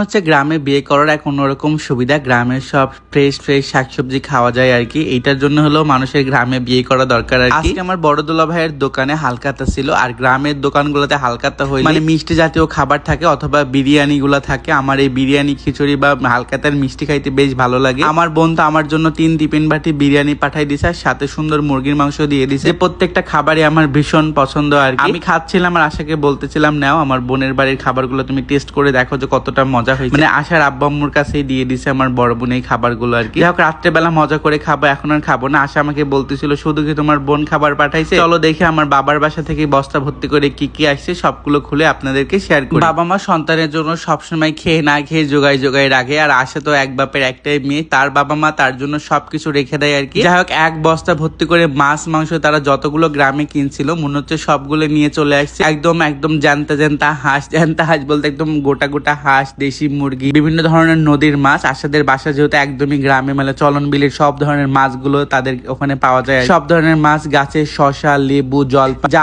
হচ্ছে গ্রামে বিয়ে করার এক অন্যরকম সুবিধা। গ্রামের সব ফ্রেশ ফ্রেশ শাকসবজি খাওয়া যায় আর কি। এইটার জন্য হলো মানুষের গ্রামে বিয়ে করা দরকার আর কি। আজকে আমার বড় দুলা ভাইয়ের দোকানে হালকাতা ছিল আর গ্রামের দোকানগুলোতে হালকাতা হইলে মানে মিষ্টি জাতীয় খাবার থাকে অথবা বিরিয়ানি গুলা থাকে। আমার এই বিরিয়ানি খিচুড়ি বা হালকাতার মিষ্টি খাইতে বেশ ভালো লাগে। আমার বোন তো আমার জন্য তিন টিফিন বাটি বিরিয়ানি পাঠাই দিছে আর সাথে সুন্দর মুরগির মাংস দিয়ে দিছে। প্রত্যেকটা খাবারই আমার ভীষণ পছন্দ আর কি। আমি খাচ্ছিলাম আর আশাকে বলতেছিলাম নাও আমার বোনের বাড়ির খাবারগুলো তুমি টেস্ট করে দেখো যে কতটা মজা হয়েছে। মানে আশার আব্বা আম্মুর কাছেই দিয়ে দিছে আমার বড় বোন এই খাবারগুলো আর কি। যাই হোক রাত্রেবেলা মজা করে খাব এখন আর খাব না। আশা আমাকে বলতেছিল শুধু কি তোমার বোন খাবার পাঠাইছে? চলো দেখে আমার বাবার বাসা থেকে বস্তা ভর্তি করে কি কি আসছে সবগুলো খুলে আপনাদেরকে শেয়ার করি। বাবা মা সন্তানের জন্য সবসময় খেয়ে না খেয়ে জোগাই জোগাই রাখে আর আশা তো এক বাপের একটাই মেয়ে তার বাবা মা তার জন্য সবকিছু রেখে দেয় আর কি। যাই হোক এক বস্তা ভর্তি করে মাছ মাংস তারা যতগুলো গ্রামে কিনছিল মনে হচ্ছে সবগুলো নিয়ে চলে আসছে। একদম একদম জানতে জানতা হাঁস জানতা হাঁস বলতে একদম গোটা গোটা হাঁস দেশি মুরগি, বিভিন্ন ধরনের নদীর মাছ। আশাদের বাসা যেহেতু একদমই গ্রামে মানে চলন বিলের সব ধরনের মাছগুলো তাদের ওখানে পাওয়া যায়। সব ধরনের মাছ, গাছে শশা লেবু যা